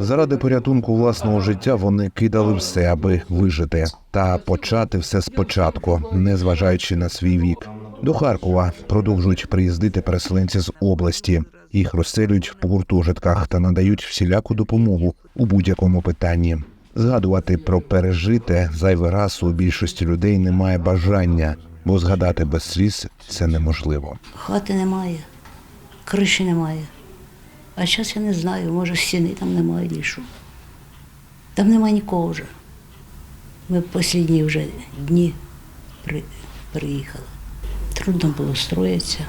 Заради порятунку власного життя вони кидали все, аби вижити та почати все спочатку, не зважаючи на свій вік. До Харкова продовжують приїздити переселенці з області. Їх розселюють в гуртожитках та надають всіляку допомогу у будь-якому питанні. Згадувати про пережите зайвий раз у більшості людей немає бажання, бо згадати без сліз це неможливо. Хати немає, криші немає. А зараз я не знаю, може стіни там немає що. Там немає нікого вже. Ми останні вже дні при, приїхали. Трудно було строїтися.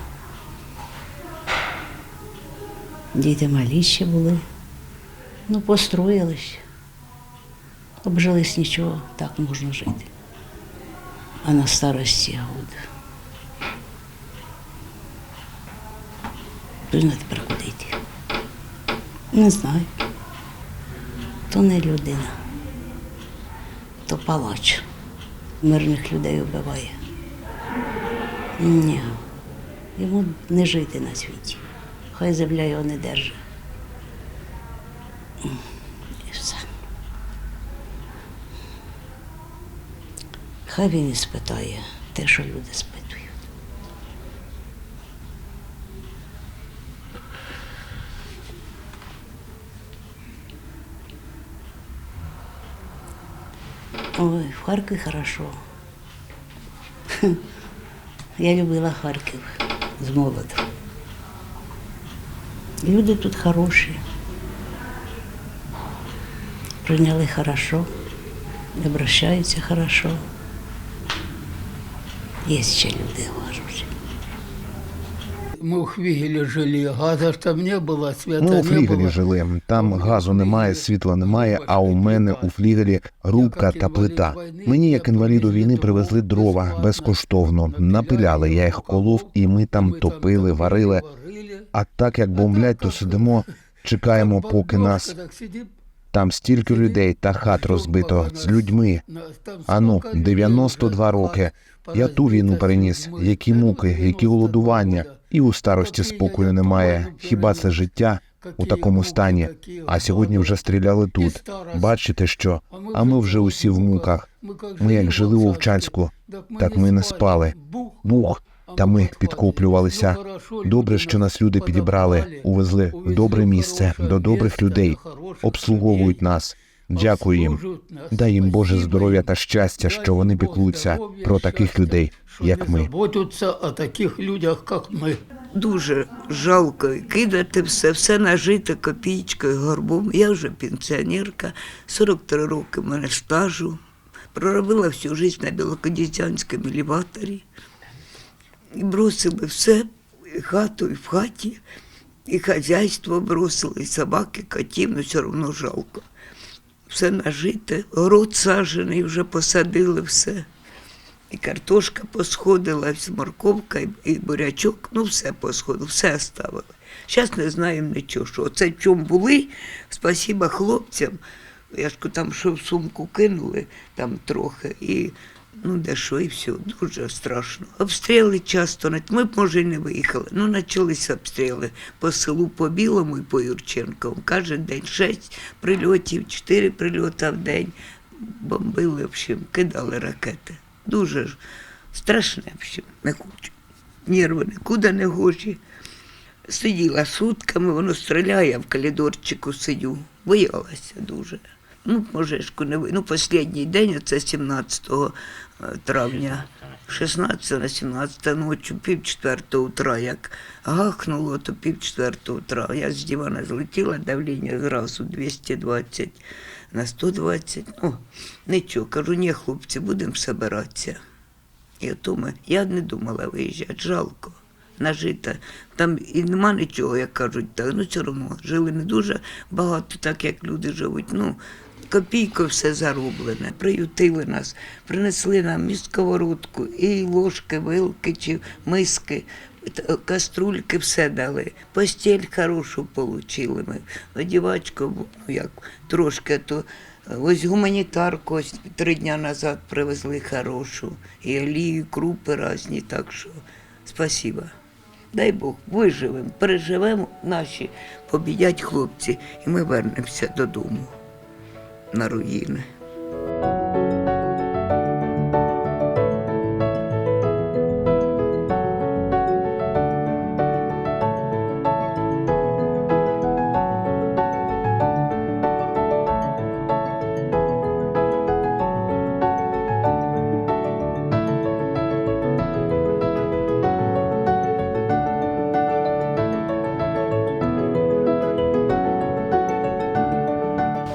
Діти малі ще були. Ну, построїлись. Обжились нічого, так можна жити. А на старості год. Не Не знаю. То не людина, то палач. Мирних людей вбиває. Ні. Йому не жити на світі. Хай земля його не держить. І все. Хай він і спитає те, що люди спитують. Ой, в Харкові хорошо. Я любила Харків з молоду. Люди тут хороші. Прийняли хорошо, обращаються хорошо. Є ще люди хороші Мы в Хвигеле жили, газа ж там не было, света Ми у не флігелі было. жили. Там газу немає, світла немає. А у мене у флігелі рубка та плита. Мені, як інваліду війни, привезли дрова безкоштовно. Напиляли, я їх колов, і ми там топили, варили. А так як бомблять, то сидимо, чекаємо, поки нас там стільки людей та хат розбито з людьми. Ану, 92 роки. Я ту війну переніс. Які муки, які голодування, і у старості спокою немає. Хіба це життя у такому стані? А сьогодні вже стріляли тут. Бачите, що? А ми вже усі в муках. Ми як жили у Вовчанську, так ми не спали. Бух, та ми підкоплювалися. Добре, що нас люди підібрали, увезли в добре місце до добрих людей, обслуговують нас. Дякую їм. Дай їм Боже здоров'я та щастя, що вони піклуються про таких людей, як ми. Заботятся о таких людях, как мы. Дуже жалко кидати все, все нажите копійкою, горбом. Я вже пенсіонерка, 43 роки в мене стажу. Проробила всю життя на білокодітянському елеваторі. І бросили все, і хату, і в хаті, і хазяйство бросили, і собаки, котів, ну все одно жалко. Все нажите, город сажений, вже посадили все. І картошка посходила, і морковка, і, бурячок, ну все посходило, все оставили. Зараз не знаємо нічого. Що оце чому були, спасіба хлопцям. Я ж там що в сумку кинули, там трохи, і ну де що, і все, дуже страшно. Обстріли часто, ми б, може, і не виїхали. Ну, почалися обстріли по селу по Білому і по Юрченкову. Кожен день шість прильотів, чотири прильоти в день. Бомбили, в общем, кидали ракети. Дуже ж страшне, в общем, не хочу. Нерви нікуди не гожі. Сиділа сутками, воно стріляє, в коридорчику сидю. Боялася дуже. Ну, можешку не ви. Ну, останній день, це 17 травня, 16 на 17 ночі, пів четвертого утра, як гахнуло, то пів четвертого утра. Я з дивана злетіла, давлення зразу 220 на 120. Ну, нічого, кажу, ні, хлопці, будемо збиратися. І ото я не думала виїжджати, жалко. Нажита. Там і нема нічого, як кажуть, так, ну все одно жили не дуже багато, так як люди живуть. Ну, копійко все зароблене. Приютили нас, принесли нам і сковородку, і ложки, вилки чи миски, каструльки, все дали. Постіль хорошу отримали ми. Одівачку, ну як трошки, то ось гуманітарку ось три дні назад привезли хорошу. І олію, і крупи різні, так що спасіба. дай Бог, виживемо, переживемо наші, побідять хлопці, і ми вернемося додому на руїни.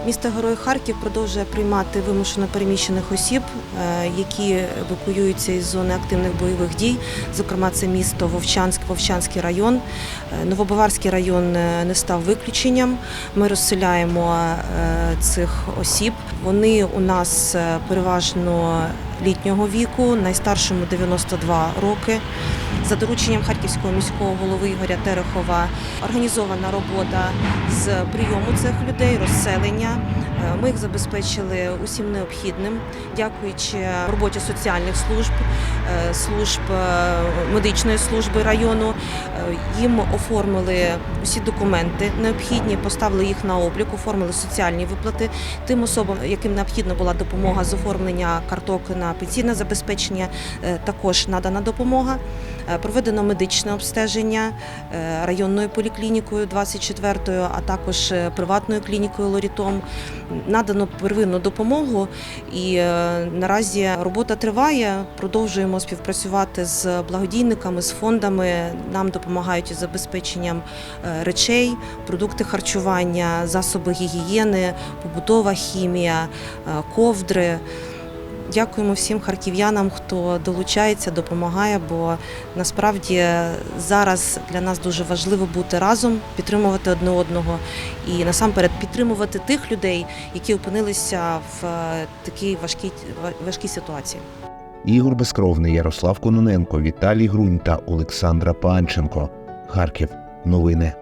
Місто Герой Харків продовжує приймати вимушено переміщених осіб, е, які евакуюються із зони активних бойових дій. Зокрема, це місто Вовчанськ, Вовчанський район. Е, Новобаварський район е, не став виключенням. Ми розселяємо цих осіб. Вони у нас переважно літнього віку, найстаршому 92 роки. За дорученням харківського міського голови Ігоря Терехова організована робота з прийому цих людей, розселення. Е, Ми їх забезпечили усім необхідним, дякуючи роботі соціальних служб, е, служб е, медичної служби району. Їм оформили усі документи необхідні, поставили їх на облік, оформили соціальні виплати тим особам, яким необхідна була допомога з оформлення карток на пенсійне забезпечення, також надана допомога. Е, Проведено медичне обстеження е, районною поліклінікою 24-ю, а також е, приватною клінікою Лорітом. Надано первинну допомогу і наразі робота триває. Продовжуємо співпрацювати з благодійниками, з фондами. Нам допомагають із забезпеченням речей, продукти харчування, засоби гігієни, побутова хімія, ковдри. Дякуємо всім харків'янам, хто долучається, допомагає, бо насправді зараз для нас дуже важливо бути разом, підтримувати одне одного і насамперед підтримувати тих людей, які опинилися в е, такій важкій, важкій ситуації. Ігор Безкровний, Ярослав Кононенко, Віталій Грунь та Олександра Панченко. Харків. Новини.